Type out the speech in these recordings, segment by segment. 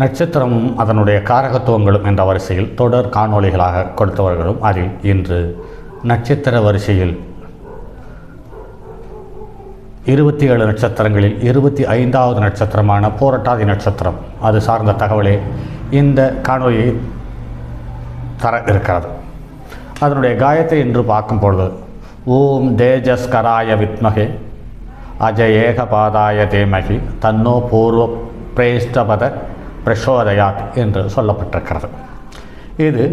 நட்சத்திரமும் அதனுடைய காரகத்துவங்களும் என்ற வரிசையில் தொடர் காணொளிகளாக கொடுத்தவர்களும் அதில் இன்று நட்சத்திர வரிசையில் இருபத்தி ஏழு நட்சத்திரங்களில் இருபத்தி ஐந்தாவது நட்சத்திரமான போரட்டாதி நட்சத்திரம். அது சார்ந்த தகவலே இந்த காணொலியை தர இருக்கிறது. அதனுடைய காயத்தை என்று பார்க்கும் பொழுது ஓம் தேஜஸ்கராய வித்மகே அஜயேக பாதாய தேமகி தன்னோ பூர்வ பிரேஷ்டபத பிரசோதயாத் என்று சொல்லப்பட்டிருக்கிறது. இது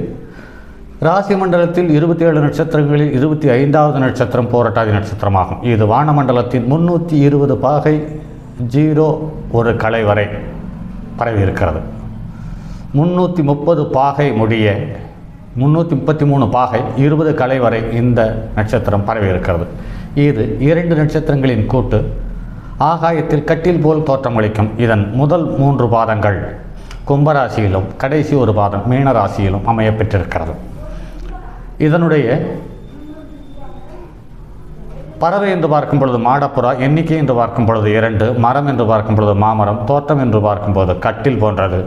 ராசி மண்டலத்தில் இருபத்தி ஏழு நட்சத்திரங்களில் இருபத்தி ஐந்தாவது நட்சத்திரம் போராட்டாதி நட்சத்திரமாகும். இது வானமண்டலத்தின் முன்னூற்றி இருபது பாகை ஜீரோ ஒரு கலை வரை பரவி இருக்கிறது முந்நூற்றி முப்பது பாகை முடிய முந்நூற்றி முப்பத்தி மூணு பாகை இருபது கலை வரை இந்த நட்சத்திரம் பரவி இருக்கிறது இது இரண்டு நட்சத்திரங்களின் கூட்டு. ஆகாயத்தில் கட்டில் போல் தோற்றமளிக்கும். இதன் முதல் மூன்று பாதங்கள் கும்பராசியிலும் கடைசி ஒரு பாதம் மீனராசியிலும் அமைய பெற்றிருக்கிறது இதனுடைய பறவை என்று பார்க்கும் பொழுது மாடப்புறா எண்ணிக்கை என்று பார்க்கும் பொழுது இரண்டு மரம் என்று பார்க்கும் பொழுது மாமரம் தோட்டம் என்று பார்க்கும் பொழுது கட்டில் போன்றது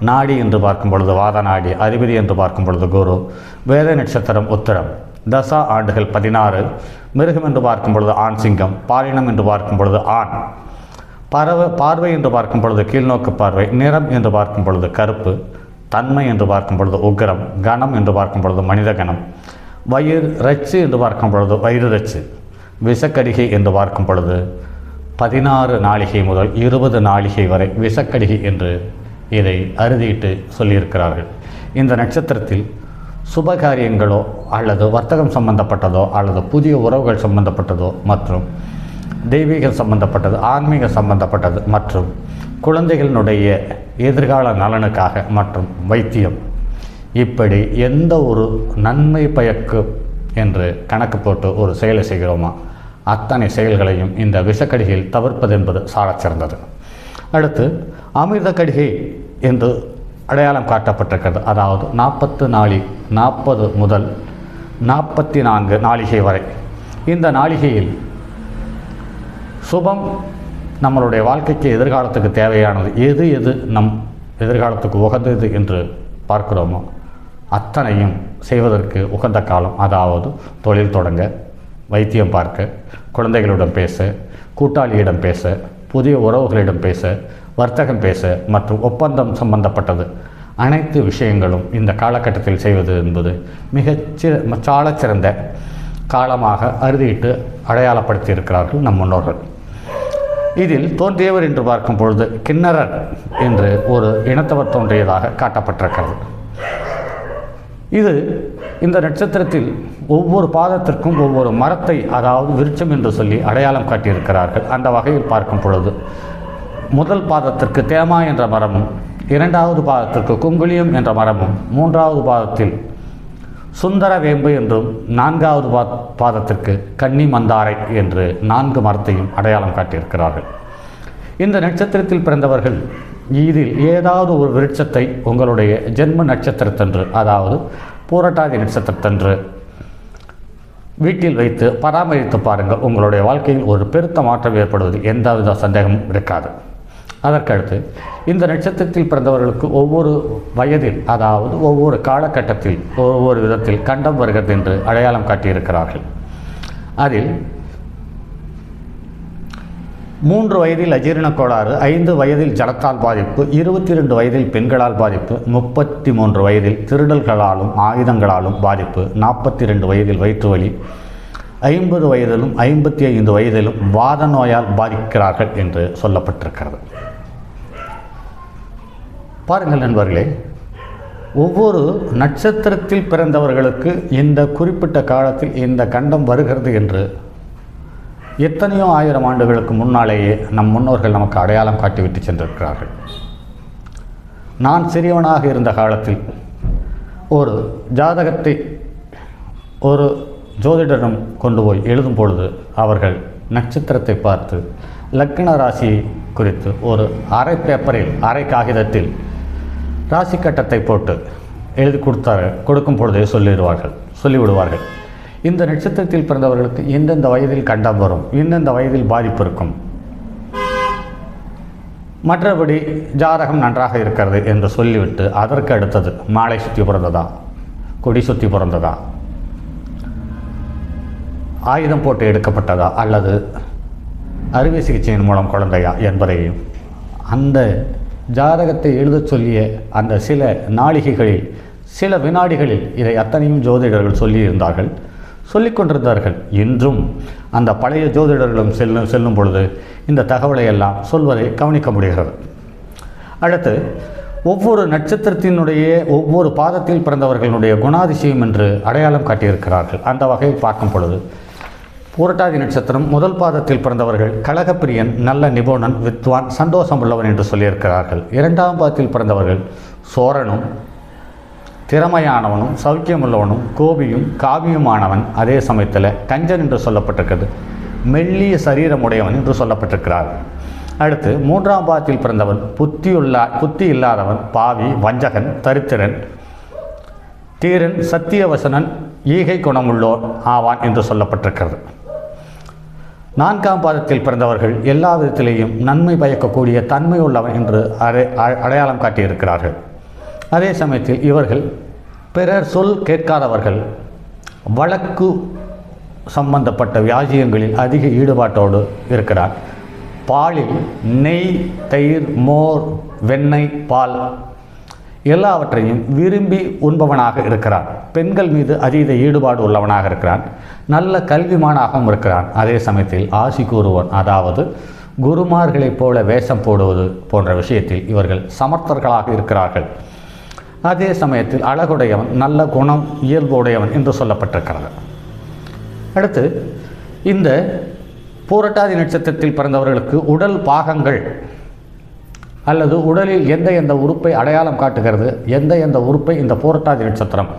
நாடி என்று பார்க்கும் பொழுது வாத நாடி அதிபதி என்று பார்க்கும் பொழுது குரு வேத நட்சத்திரம் உத்தரம் தசா ஆண்டுகள் பதினாறு மிருகம் என்று பார்க்கும் பொழுது ஆண் சிங்கம் பாலினம் என்று பார்க்கும் பொழுது ஆண். பறவை பார்வை என்று பார்க்கும் பொழுது கீழ்நோக்கு பார்வை நிறம் என்று பார்க்கும் பொழுது கருப்பு தன்மை என்று பார்க்கும் பொழுது உக்ரம் கணம் என்று பார்க்கும் பொழுது மனித கணம் வயிறு ரச்சு என்று பார்க்கும் பொழுது வயிறு ரச்சு விஷக்கடிகை என்று பார்க்கும் பொழுது பதினாறு நாளிகை முதல் இருபது நாளிகை வரை விஷக்கடிகை என்று இதை அறுதியிட்டு சொல்லியிருக்கிறார்கள். இந்த நட்சத்திரத்தில் சுபகாரியங்களோ அல்லது வர்த்தகம் சம்பந்தப்பட்டதோ அல்லது புதிய உறவுகள் சம்பந்தப்பட்டதோ மற்றும் தெய்வீகம் சம்பந்தப்பட்டது ஆன்மீகம் சம்பந்தப்பட்டது மற்றும் குழந்தைகளினுடைய எதிர்கால நலனுக்காக மற்றும் வைத்தியம். இப்படி எந்த ஒரு நன்மை பயக்கு என்று கணக்கு போட்டு ஒரு செயலை செய்கிறோமா? அத்தனை செயல்களையும் இந்த விஷக்கடிகையில் தவிர்ப்பது என்பது சாலச் சிறந்தது. அடுத்து அமிர்த கடிகை என்று அடையாளம் காட்டப்பட்டிருக்கிறது. அதாவது நாற்பத்து நாளி நாற்பது முதல் நாற்பத்தி நான்கு நாளிகை வரை. இந்த நாளிகையில் சுபம் நம்மளுடைய வாழ்க்கைக்கு எதிர்காலத்துக்கு தேவையானது. எது எது நம் எதிர்காலத்துக்கு உகந்தது என்று பார்க்கிறோமோ அத்தனையும் செய்வதற்கு உகந்த காலம். அதாவது தொழில் தொடங்க வைத்தியம் பார்க்க குழந்தைகளிடம் பேச கூட்டாளியிடம் பேச புதிய உறவுகளிடம் பேச வர்த்தகம் பேச மற்றும் ஒப்பந்தம் சம்பந்தப்பட்டது அனைத்து விஷயங்களும் இந்த காலகட்டத்தில் செய்வது என்பது மிகச்சி சாலச்சிறந்த காலமாக அறுதியிட்டு அடையாளப்படுத்தி இருக்கிறார்கள் நம் முன்னோர்கள். இதில் தோன்றியவர் என்று பார்க்கும் பொழுது கிண்ணறர் என்று ஒரு இனத்தவர் தோன்றியதாக காட்டப்பட்டிருக்கிறது. இது இந்த நட்சத்திரத்தில் ஒவ்வொரு பாதத்திற்கும் ஒவ்வொரு மரத்தை அதாவது விருட்சம் என்று சொல்லி அடையாளம் காட்டியிருக்கிறார்கள். அந்த வகையில் பார்க்கும் பொழுது முதல் பாதத்திற்கு தேமா என்ற மரமும் இரண்டாவது பாதத்திற்கு குங்குளியம் என்ற மரமும் மூன்றாவது பாதத்தில் சுந்தர வேம்பு என்றும் நான்காவது பா பாதத்திற்கு கன்னி மந்தாரை என்று நான்கு மரத்தையும் அடையாளம் காட்டியிருக்கிறார்கள். இந்த நட்சத்திரத்தில் பிறந்தவர்கள் இதில் ஏதாவது ஒரு விருட்சத்தை உங்களுடைய ஜென்ம நட்சத்திரத்தன்று அதாவது பூரட்டாதி நட்சத்திரத்தன்று வீட்டில் வைத்து பராமரித்து பாருங்கள். உங்களுடைய வாழ்க்கையில் ஒரு பெருத்த மாற்றம் ஏற்படுவது எந்தவித சந்தேகமும் இருக்காது. அதற்கடுத்து இந்த நட்சத்திரத்தில் பிறந்தவர்களுக்கு ஒவ்வொரு வயதில் அதாவது ஒவ்வொரு காலகட்டத்தில் ஒவ்வொரு விதத்தில் கண்டம் வருகிறது என்று அடையாளம் காட்டியிருக்கிறார்கள். அதில் மூன்று வயதில் அஜீரண கோளாறு ஐந்து வயதில் ஜலத்தால் பாதிப்பு இருபத்தி ரெண்டு வயதில் பெண்களால் பாதிப்பு முப்பத்தி மூன்று வயதில் திருடல்களாலும் ஆயுதங்களாலும் பாதிப்பு நாற்பத்தி ரெண்டு வயதில் வயிற்று வலி ஐம்பது வயதிலும் ஐம்பத்தி ஐந்து வயதிலும் வாத நோயால் பாதிக்கிறார்கள் என்று சொல்லப்பட்டிருக்கிறது. பாருங்கள் நண்பர்களே ஒவ்வொரு நட்சத்திரத்தில் பிறந்தவர்களுக்கு இந்த குறிப்பிட்ட காலத்தில் இந்த கண்டம் வருகிறது என்று எத்தனையோ ஆயிரம் ஆண்டுகளுக்கு முன்னாலேயே நம் முன்னோர்கள் நமக்கு அடையாளம் காட்டிவிட்டு சென்றிருக்கிறார்கள். நான் சிறியவனாக இருந்த காலத்தில் ஒரு ஜாதகத்தை ஒரு ஜோதிடரிடம் கொண்டு போய் எழுதும் பொழுது அவர்கள் நட்சத்திரத்தை பார்த்து லக்ன ராசியை குறித்து ஒரு அரை பேப்பரில் அரை காகிதத்தில் ராசி கட்டத்தை போட்டு எழுதி கொடுத்தாரு கொடுக்கும் பொழுதே சொல்லிடுவார்கள் சொல்லிவிடுவார்கள். இந்த நட்சத்திரத்தில் பிறந்தவர்களுக்கு எந்தெந்த வயதில் கண்டம் வரும் எந்தெந்த வயதில் பாதிப்பு இருக்கும்? மற்றபடி ஜாதகம் நன்றாக இருக்கிறது என்று சொல்லிவிட்டு அதற்கு அடுத்தது மாலை சுற்றி பிறந்ததா? கொடி சுற்றி பிறந்ததா? ஆயுதம் போட்டு எடுக்கப்பட்டதா? அல்லது அறுவை சிகிச்சையின் மூலம் குழந்தையா என்பதையும் அந்த ஜாதகத்தை எழுதச் சொல்லிய அந்த சில நாளிகைகளில் சில வினாடிகளில் இதை அத்தனையும் ஜோதிடர்கள் சொல்லியிருந்தார்கள் சொல்லிக் கொண்டிருந்தார்கள். இன்றும் அந்த பழைய ஜோதிடர்களும் செல்லும் செல்லும் பொழுது இந்த தகவலை எல்லாம் சொல்வதை கவனிக்க முடிகிறது. அடுத்து ஒவ்வொரு நட்சத்திரத்தினுடைய ஒவ்வொரு பாதத்தில் பிறந்தவர்களுடைய குணாதிசயம் என்று அடையாளம் காட்டியிருக்கிறார்கள். அந்த வகையில் பார்க்கும் பொழுது பூரட்டாதி நட்சத்திரம் முதல் பாதத்தில் பிறந்தவர்கள் கழகப்பிரியன் நல்ல நிபுணன் வித்வான் சந்தோஷம் உள்ளவன் என்று சொல்லியிருக்கிறார்கள். இரண்டாம் பாதத்தில் பிறந்தவர்கள் சோரனும் திறமையானவனும் சௌக்கியமுள்ளவனும் கோபியும் காவியுமானவன் அதே சமயத்தில் கஞ்சன் என்று சொல்லப்பட்டிருக்கிறது. மெல்லிய சரீரமுடையவன் என்று சொல்லப்பட்டிருக்கிறார் அடுத்து மூன்றாம் பாதத்தில் பிறந்தவன் புத்தியுள்ளா புத்தி இல்லாதவன் பாவி வஞ்சகன் தரித்திரன் தீரன் சத்தியவசனன் ஈகை குணமுள்ளோர் ஆவான் என்று சொல்லப்பட்டிருக்கிறது. நான்காம் பாதத்தில் பிறந்தவர்கள் எல்லா விதத்திலேயும் நன்மை பயக்கக்கூடிய தன்மை உள்ளவன் என்று அடை அடையாளம் காட்டியிருக்கிறார்கள். அதே சமயத்தில் இவர்கள் பிறர் சொல் கேட்காதவர்கள் வழக்கு சம்பந்தப்பட்ட வியாஜியங்களில் அதிக ஈடுபாட்டோடு இருக்கிறார். பாலில் நெய் தயிர் மோர் வெண்ணெய் பால் எல்லாவற்றையும் விரும்பி உண்பவனாக இருக்கிறான். பெண்கள் மீது அதீத ஈடுபாடு உள்ளவனாக இருக்கிறான். நல்ல கல்விமானாகவும் இருக்கிறான். அதே சமயத்தில் ஆசி கூறுவன். அதாவது குருமார்களைப் போல வேஷம் போடுவது போன்ற விஷயத்தில் இவர்கள் சமர்த்தர்களாக இருக்கிறார்கள். அதே சமயத்தில் அழகுடையவன் நல்ல குணம் இயல்புடையவன் என்று சொல்லப்பட்டிருக்கிறது. அடுத்து இந்த பூரட்டாதி நட்சத்திரத்தில் பிறந்தவர்களுக்கு உடல் பாகங்கள் அல்லது உடலில் எந்த எந்த உறுப்பை அடையாளம் காட்டுகிறது? எந்த எந்த உறுப்பை இந்த போரட்டாதி நட்சத்திரம்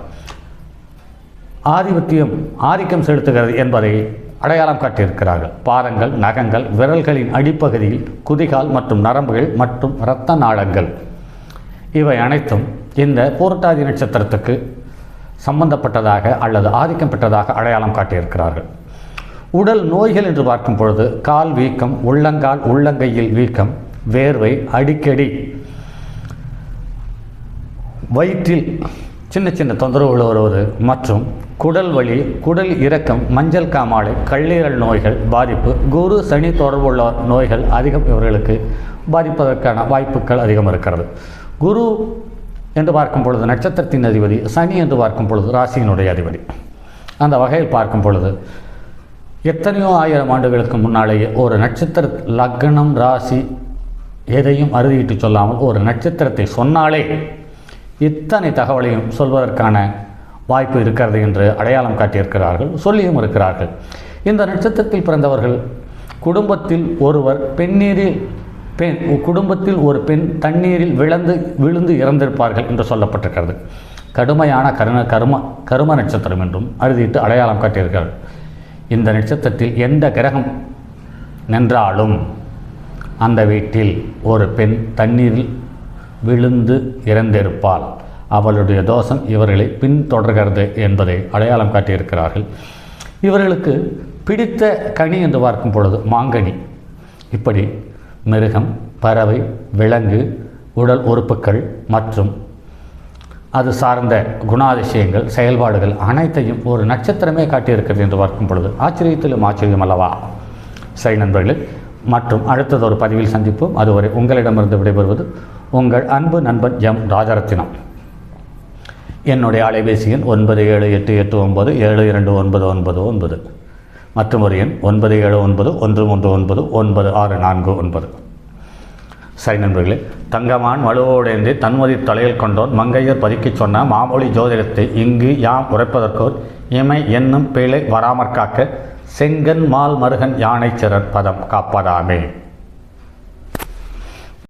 ஆதிபத்தியம் ஆதிக்கம் செலுத்துகிறது என்பதை அடையாளம் காட்டியிருக்கிறார்கள். பாதங்கள் நகங்கள் விரல்களின் அடிப்பகுதியில் குதிகால் மற்றும் நரம்புகள் மற்றும் இரத்த நாளங்கள். இவை அனைத்தும் இந்த போரட்டாதி நட்சத்திரத்துக்கு சம்பந்தப்பட்டதாக அல்லது ஆதிக்கம் பெற்றதாக அடையாளம் காட்டியிருக்கிறார்கள். உடல் நோய்கள் என்று பார்க்கும் பொழுது கால் வீக்கம் உள்ளங்கால் உள்ளங்கையில் வீக்கம் வேர்வை அடிக்கடி. வயிற்றில் சின்ன சின்ன தொந்தரவுகள் வருவது மற்றும் குடல் வலி குடல் இறக்கம் மஞ்சள் காமாலை கல்லீரல் நோய்கள் பாதிப்பு குரு சனி தொடர்புள்ள நோய்கள் அதிகம் இவர்களுக்கு பாதிப்பதற்கான வாய்ப்புகள் அதிகம் இருக்கிறது. குரு என்று பார்க்கும் பொழுது நட்சத்திரத்தின் அதிபதி சனி என்று பார்க்கும் பொழுது ராசியினுடைய அதிபதி. அந்த வகையில் பார்க்கும் பொழுது எத்தனையோ ஆயிரம் ஆண்டுகளுக்கு முன்னாலேயே ஒரு நட்சத்திர லக்னம் ராசி எதையும் அறுதியிட்டு சொல்லாமல் ஒரு நட்சத்திரத்தை சொன்னாலே இத்தனை தகவலையும் சொல்வதற்கான வாய்ப்பு இருக்கிறது என்று அடையாளம் காட்டியிருக்கிறார்கள் சொல்லியும் இருக்கிறார்கள். இந்த நட்சத்திரத்தில் பிறந்தவர்கள் குடும்பத்தில் ஒருவர் பெண்ணீரில் பெண் குடும்பத்தில் ஒரு பெண் தண்ணீரில் விழுந்து விழுந்து இறந்திருப்பார்கள் என்று சொல்லப்பட்டிருக்கிறது. கடுமையான கருண கரும கரும நட்சத்திரம் என்றும் அறுதிட்டு அடையாளம் காட்டியிருக்கிறார்கள் இந்த நட்சத்திரத்தில் எந்த கிரகம் நின்றாலும் அந்த வீட்டில் ஒரு பெண் தண்ணீரில் விழுந்து இறந்திருப்பாள். அவளுடைய தோஷம் இவர்களை பின்தொடர்கிறது என்பதை அடையாளம் காட்டியிருக்கிறார்கள். இவர்களுக்கு பிடித்த கனி என்று பார்க்கும் பொழுது மாங்கனி. இப்படி மிருகம் பறவை விலங்கு உடல் உறுப்புக்கள் மற்றும் அது சார்ந்த குணாதிசயங்கள் செயல்பாடுகள் அனைத்தையும் ஒரு நட்சத்திரமே காட்டியிருக்கிறது என்று பார்க்கும் பொழுது ஆச்சரியத்திலும் ஆச்சரியம் அல்லவா சரி நண்பர்களே மற்றும் அடுத்தது ஒரு பதிவில் சந்திப்போம். அதுவரை உங்களிடமிருந்து விடைபெறுவது உங்கள் அன்பு நண்பன் எம். ராஜரத்தினம். என்னுடைய அலைபேசி எண் ஒன்பது ஏழு எட்டு எட்டு ஒன்பது ஏழு இரண்டு ஒன்பது ஒன்பது ஒன்பது மற்றும் ஒரு எண் ஒன்பது ஏழு ஒன்பது ஒன்று மூன்று ஒன்பது ஒன்பது ஆறு நான்கு ஒன்பது. சரி நண்பர்களே தங்கமான் வலுவோடேந்தி தன்மதி தலையில் கொண்டோன் மங்கையர் பதுக்கிச் சொன்ன மாமொழி ஜோதிடத்தை இங்கு யாம் உரைப்பதற்கோர் இமை என்னும் பிழை வராமற்காக்க செங்கன் மால் மருகன் யானை சிறர் பதம் காப்பதாமே.